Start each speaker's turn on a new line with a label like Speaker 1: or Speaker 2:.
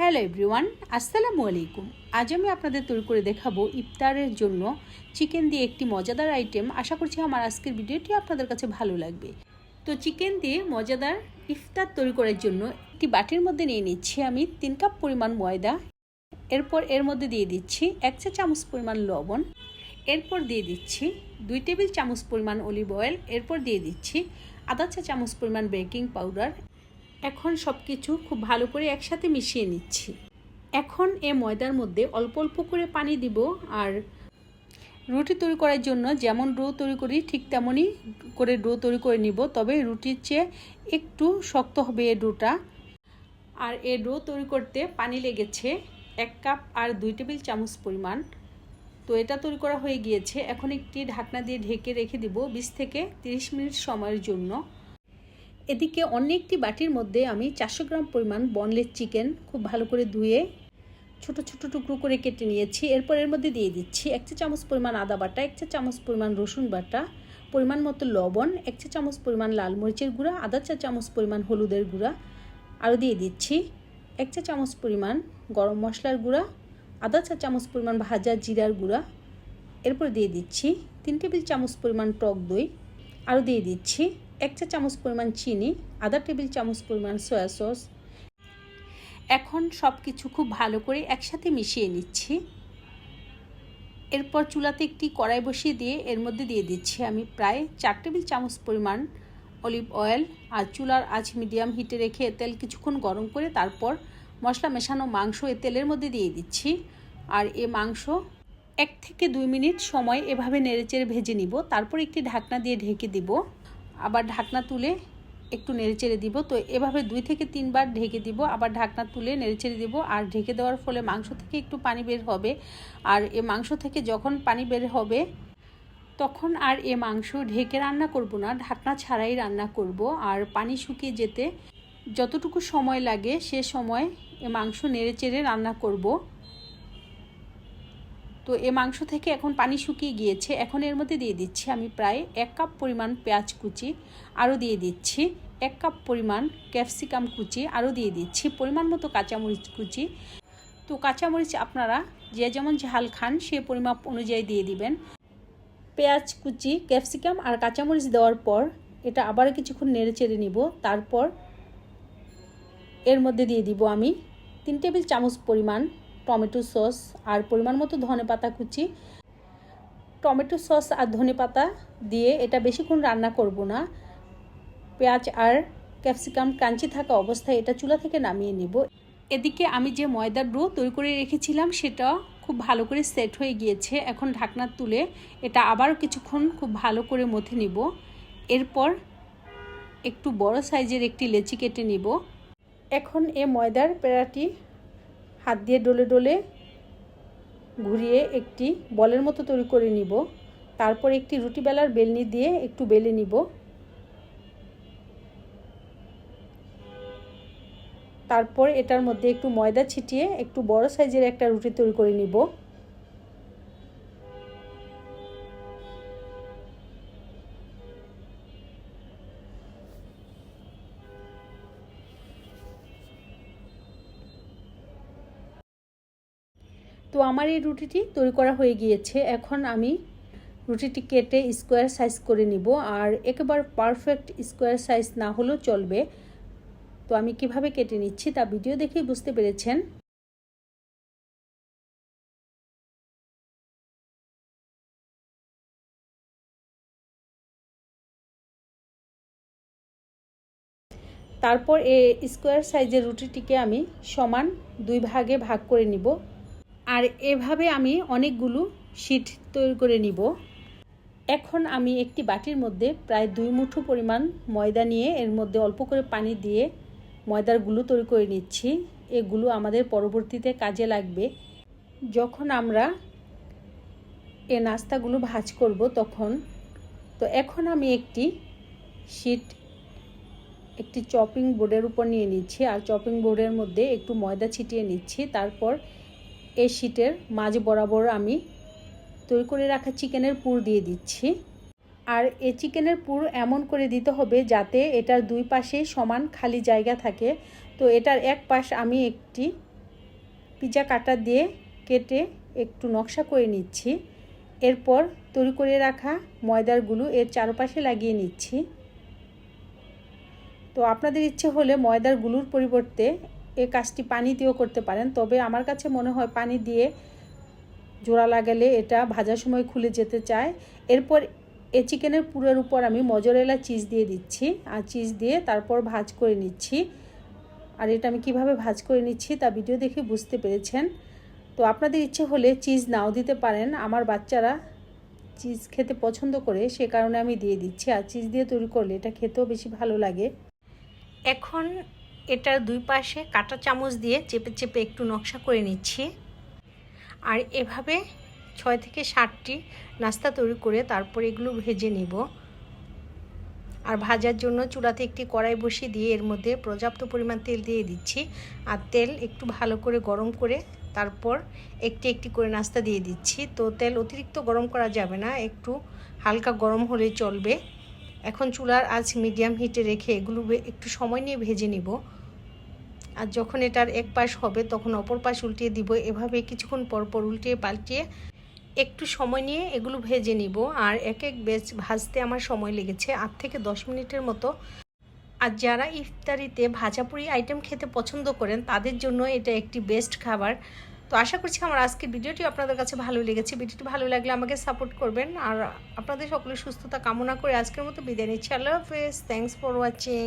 Speaker 1: Hello everyone, আসসালামু আলাইকুম। আজ আমি আপনাদের তৈরি করে দেখাবো ইফতারের জন্য চিকেন দিয়ে একটি মজাদার আইটেম। আশা করছি আমার আজকের ভিডিওটি আপনাদের কাছে ভালো লাগবে। তো চিকেন দিয়ে মজাদার ইফতার তৈরি করার জন্য একটি বাটির মধ্যে নিয়ে নিচ্ছি আমি তিন কাপ পরিমাণ ময়দা। এরপর এর মধ্যে দিয়ে দিচ্ছি এক চা চামচ পরিমাণ লবণ। এরপর দিয়ে দিচ্ছি দুই টেবিল চামচ পরিমাণ অলিভ অয়েল। এরপর দিয়ে দিচ্ছি আধা চা চামচ পরিমাণ বেকিং পাউডার। এখন সব কিছু খুব ভালো করে একসাথে মিশিয়ে নিচ্ছি। এখন এ ময়দার মধ্যে অল্প অল্প করে পানি দিব আর রুটি তৈরি করার জন্য যেমন ডো তৈরি করি, ঠিক তেমনই করে ডো তৈরি করে নিব। তবে রুটির চেয়ে একটু শক্ত হবে এ ডোটা। আর এ ডো তৈরি করতে পানি লেগেছে এক কাপ আর দুই টেবিল চামচ পরিমাণ। তো এটা তৈরি করা হয়ে গিয়েছে। এখন একটি ঢাকনা দিয়ে ঢেকে রেখে দিব বিশ থেকে তিরিশ মিনিট সময়ের জন্য। এদিকে অন্য একটি বাটির মধ্যে আমি চারশো গ্রাম পরিমাণ বনলেস চিকেন খুব ভালো করে ধুয়ে ছোট ছোট টুকরো করে কেটে নিয়েছি। এরপর এর মধ্যে দিয়ে দিচ্ছি এক চা চামচ পরিমাণ আদা বাটা, এক চা চামচ পরিমাণ রসুন বাটা, পরিমাণ মতো লবণ, এক চা চামচ পরিমাণ লাল মরিচের গুঁড়া, আধা চা চামচ পরিমাণ হলুদের গুঁড়া। আরও দিয়ে দিচ্ছি এক চা চামচ পরিমাণ গরম মশলার গুঁড়া, আধা চা চামচ পরিমাণ ভাজা জিরার গুঁড়া। এরপর দিয়ে দিচ্ছি তিন টেবিল চামচ পরিমাণ টক দই। আরও দিয়ে দিচ্ছি এক চা চামচ পরিমাণ চিনি, আধা টেবিল চামচ পরিমাণ সয়া সস। এখন সব কিছু খুব ভালো করে একসাথে মিশিয়ে নিচ্ছি। এরপর চুলাতে একটি কড়াই বসিয়ে দিয়ে এর মধ্যে দিয়ে দিচ্ছি আমি প্রায় চার টেবিল চামচ পরিমাণ অলিভ অয়েল আর চুলার আঁচ মিডিয়াম হিটে রেখে তেল কিছুক্ষণ গরম করে তারপর মশলা মেশানো মাংস এ তেলের মধ্যে দিয়ে দিচ্ছি। আর এ মাংস এক থেকে দুই মিনিট সময় এভাবে নেড়েচেড়ে ভেজে নিব। তারপর একটি ঢাকনা দিয়ে ঢেকে দিব। আবার ঢাকনা তুলে একটু নেড়েচেড়ে দিব। তো এভাবে দুই থেকে তিনবার ঢেকে দিব। আবার ঢাকনা তুলে নেড়েচেড়ে দিব। আর ঢেকে দেওয়ার ফলে মাংস থেকে একটু পানি বের হবে। আর এ মাংস থেকে যখন পানি বের হবে, তখন আর এ মাংস ঢেকে রান্না করব না। ঢাকনা ছাড়াই রান্না করব। আর পানি শুকিয়ে যেতে যতটুকু সময় লাগে, সে সময় এ মাংস নেড়েচেড়ে রান্না করব। তো এ মাংস থেকে এখন পানি শুকিয়ে গিয়েছে। এখন এর মধ্যে দিয়ে দিচ্ছি আমি প্রায় এক কাপ পরিমাণ পেঁয়াজ কুচি, আরও দিয়ে দিচ্ছি এক কাপ পরিমাণ ক্যাপসিকাম কুচি, আরও দিয়ে দিচ্ছি পরিমাণ মতো কাঁচামরিচ কুচি। তো কাঁচামরিচ আপনারা যে যেমন ঝাল খান, সে পরিমাপ অনুযায়ী দিয়ে দিবেন। পেঁয়াজ কুচি, ক্যাপসিকাম আর কাঁচামরিচ দেওয়ার পর এটা আবার কিছুক্ষণ নেড়ে চেড়ে নিব। তারপর এর মধ্যে দিয়ে দিব আমি তিন টেবিল চামচ পরিমাণ টমেটো সস আর পরিমাণ মতো ধনে পাতা কুচি। টমেটো সস আর ধনে পাতা দিয়ে এটা বেশিক্ষণ রান্না করব না। পেঁয়াজ আর ক্যাপসিকাম ক্রাঞ্চি থাকা অবস্থায় এটা চুলা থেকে নামিয়ে নেব। এদিকে আমি যে ময়দার ডো তৈরি করে রেখেছিলাম সেটা খুব ভালো করে সেট হয়ে গিয়েছে। এখন ঢাকনা তুলে এটা আবার কিছুক্ষণ খুব ভালো করে মথে নিব। এরপর একটু বড় সাইজের একটি লেচি কেটে নিব। এখন এ ময়দার পেড়াটি হাত দিয়ে ডলে ডলে ঘুরিয়ে একটি বলের মতো তৈরি করে নিব। তারপর একটি রুটি বেলার বেলনি দিয়ে একটু বেলে নিব। তারপর এটার মধ্যে একটু ময়দা ছিটিয়ে একটু বড় সাইজের একটা রুটি তৈরি করে নিব। তো আমার এই রুটিটি তৈরি করা হয়ে গিয়েছে। এখন আমি রুটিটি কেটে স্কোয়ার সাইজ করে নিব। আর একেবারে পারফেক্ট স্কোয়ার সাইজ না হলেও চলবে। তো আমি কীভাবে কেটে নিচ্ছি তা ভিডিও দেখেই বুঝতে পেরেছেন। তারপর এ স্কোয়ার সাইজের রুটিটিকে আমি সমান দুই ভাগে ভাগ করে নিব। আর এভাবে আমি অনেকগুলো শিট তৈরি করে নিব। এখন আমি একটি বাটির মধ্যে প্রায় দুই মুঠো পরিমাণ ময়দা নিয়ে এর মধ্যে অল্প করে পানি দিয়ে ময়দারগুলো তৈরি করে নিচ্ছি। এগুলো আমাদের পরবর্তীতে কাজে লাগবে। যখন আমরা এ নাস্তাগুলো ভাজ করব তখন, তো এখন আমি একটি শিট, একটি চপিং বোর্ডের উপর নিয়ে নিচ্ছি। আর চপিং বোর্ডের মধ্যে একটু ময়দা ছিটিয়ে নিচ্ছি। তারপর এই শিটের মাঝ বরাবর আমি তৈরি করে রাখা চিকেনের পুর দিয়ে দিচ্ছি। আর এই চিকেনের পুর এমন করে দিতে হবে যাতে এটার দুই পাশে সমান খালি জায়গা থাকে। তো এটার এক পাশ আমি একটি পিজা কাটা দিয়ে কেটে একটু নকশা করে নিচ্ছি। এরপর তৈরি করে রাখা ময়দারগুলো এর চারপাশে লাগিয়ে নিচ্ছি। তো আপনাদের ইচ্ছে হলে ময়দার গুলুর পরিবর্তে এই কাজটি পানি দিয়েও করতে পারেন। তবে আমার কাছে মনে হয় পানি দিয়ে জোড়া লাগালে এটা ভাজার সময় খুলে যেতে চায়। এরপর এ চিকেনের পুরের উপর আমি মজরেলা চিজ দিয়ে দিচ্ছি। আর চিজ দিয়ে তারপর ভাজ করে নিচ্ছি। আর এটা আমি কীভাবে ভাজ করে নিচ্ছি তা ভিডিও দেখে বুঝতে পেরেছেন। তো আপনাদের ইচ্ছে হলে চিজ নাও দিতে পারেন। আমার বাচ্চারা চিজ খেতে পছন্দ করে, সে কারণে আমি দিয়ে দিচ্ছি। আর চিজ দিয়ে তৈরি করলে এটা খেতেও বেশি ভালো লাগে। এখন এটার দুই পাশে কাটা চামচ দিয়ে চেপে চেপে একটু নকশা করে নিচ্ছি। আর এভাবে ছয় থেকে ষাটটি নাস্তা তৈরি করে তারপর এগুলো ভেজে নিব। আর ভাজার জন্য চুলাতে একটি কড়াই বসিয়ে দিয়ে এর মধ্যে পর্যাপ্ত পরিমাণ তেল দিয়ে দিচ্ছি। আর তেল একটু ভালো করে গরম করে তারপর একটি একটি করে নাস্তা দিয়ে দিচ্ছি। তো তেল অতিরিক্ত গরম করা যাবে না, একটু হালকা গরম হলে চলবে। এখন চুলার আজ মিডিয়াম হিটে রেখে এগুলো একটু সময় নিয়ে ভেজে নিব। আর যখন এটার এক পাশ হবে, তখন অপর পাশ উল্টিয়ে দিব। এভাবে কিছুক্ষণ পর পর উল্টিয়ে পাল্টিয়ে একটু সময় নিয়ে এগুলো ভেজে নিব। আর এক এক বেচ ভাজতে আমার সময় লেগেছে আট থেকে দশ মিনিটের মতো। আর যারা ইফতারিতে ভাজাপুরি আইটেম খেতে পছন্দ করেন, তাদের জন্য এটা একটি বেস্ট খাবার। তো আশা করছি আমার আজকের ভিডিওটি আপনাদের কাছে ভালো লেগেছে। ভিডিওটি ভালো লাগলে আমাকে সাপোর্ট করবেন। আর আপনাদের সকলের সুস্থতা কামনা করে আজকের মতো বিদায় নিচ্ছি। আল্লাহ হাফেজ। Thanks for watching